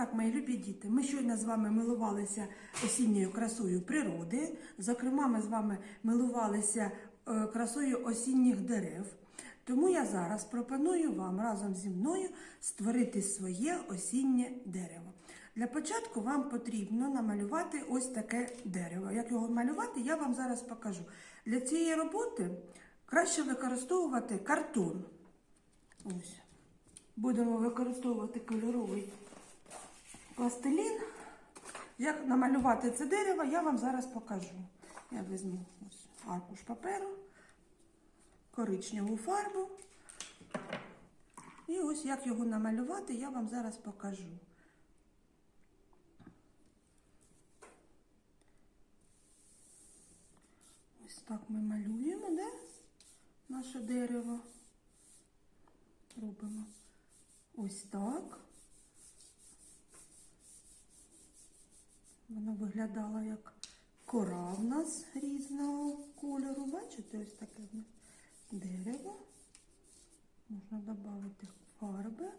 Так, мої любі діти, ми щойно з вами милувалися осінньою красою природи. Зокрема, ми з вами милувалися е, красою осінніх дерев. Тому я зараз пропоную вам разом зі мною створити своє осіннє дерево. Для початку вам потрібно намалювати ось таке дерево. Як його малювати, я вам зараз покажу. Для цієї роботи краще використовувати картон. Ось. Будемо використовувати кольоровий пластилін. Як намалювати це дерево, я вам зараз покажу. Я візьму ось аркуш паперу, коричневу фарбу. І ось як його намалювати, я вам зараз покажу. Ось так ми малюємо, да? Наше дерево. Робимо ось так. Воно виглядало як кора в нас різного кольору. Бачите, ось таке дерево. Можна додати фарби.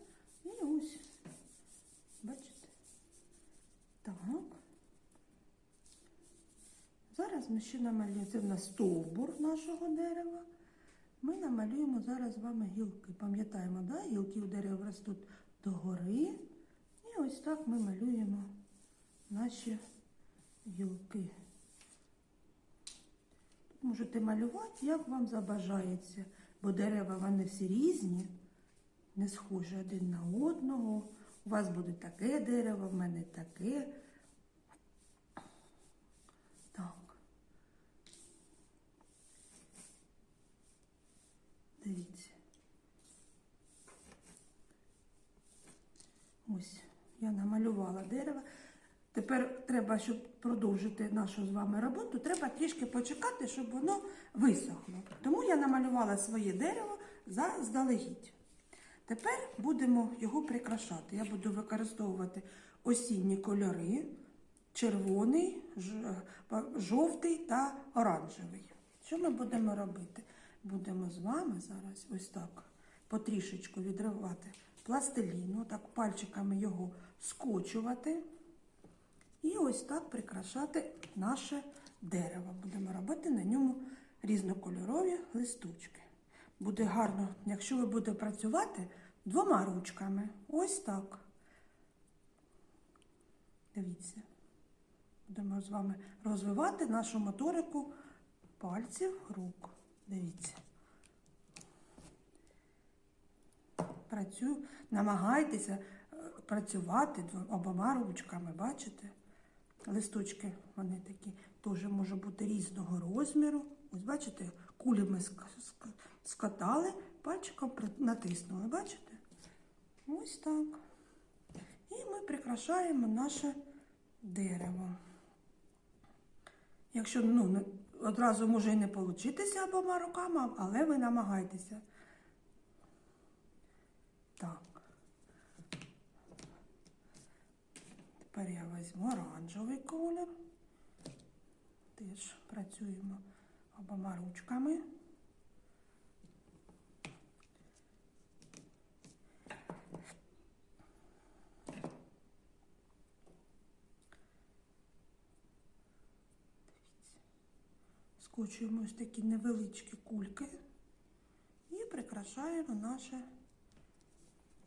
І ось, бачите? Так. Зараз ми ще намалюємо. Нас стовбур нашого дерева. Ми намалюємо зараз з вами гілки. Пам'ятаємо, да? гілки у дерева ростуть догори. І ось так ми малюємо наші гілки. Можете малювати, як вам забажається, бо дерева вони всі різні, не схожі один на одного. У вас буде таке дерево, в мене таке. Так. Дивіться. Ось я намалювала дерево. Тепер треба, щоб продовжити нашу з вами роботу, треба трішки почекати, щоб воно висохло. Тому я намалювала своє дерево заздалегідь. Тепер будемо його прикрашати. Я буду використовувати осінні кольори: червоний, жовтий та оранжевий. Що ми будемо робити? Будемо з вами зараз ось так потрішечку відривати пластиліну, так пальчиками його скочувати. І ось так прикрашати наше дерево. Будемо робити на ньому різнокольорові листочки. Буде гарно, якщо ви будете працювати двома ручками. Ось так. Дивіться. Будемо з вами розвивати нашу моторику пальців рук. Дивіться. Працюю, намагайтеся е, працювати обома ручками, бачите? Листочки, вони такі теж можуть бути різного розміру. Ось бачите, кулі ми ск- ск- скатали, пальчиком натиснули, бачите? Ось так. І ми прикрашаємо наше дерево. Якщо ну, одразу може і не получитися обома руками, але ви намагайтеся. Так. Тепер я візьму оранжевий колір. Теж працюємо обома ручками. Скочуємо ось такі невеличкі кульки і прикрашаємо наше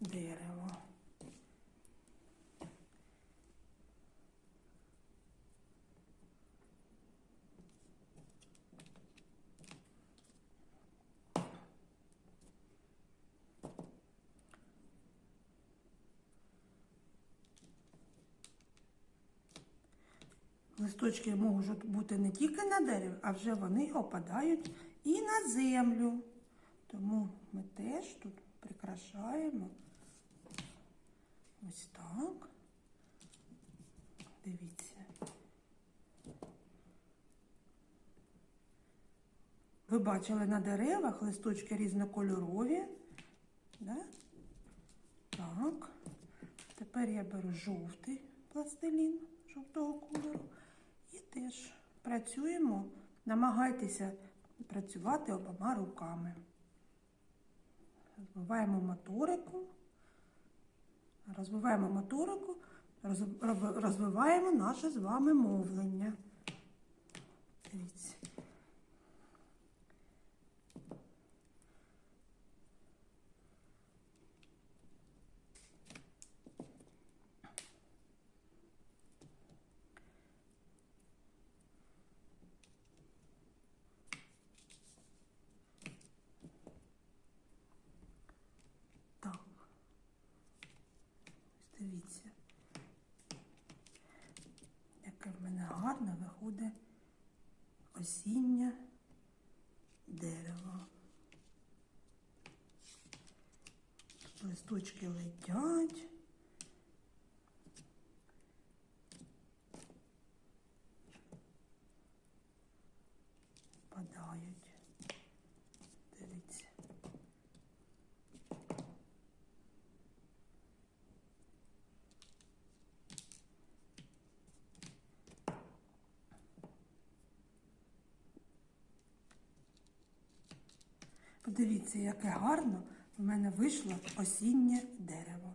дерево. Листочки можуть бути не тільки на дереві, а вже вони опадають і на землю. Тому ми теж тут прикрашаємо. Ось так. Дивіться. Ви бачили на деревах листочки різнокольорові. Да? Так. Тепер я беру жовтий пластилін жовтого кольору і теж працюємо. Намагайтеся працювати обома руками. Розвиваємо моторику. Розвиваємо моторику розвиваємо наше з вами мовлення. Дивіться. Так. Ось Дивіться. Яке в мене гарне виходить осіннє дерево. Листочки летять. Падають. Дивіться. Подивіться, яке гарно в мене вийшло осіннє дерево.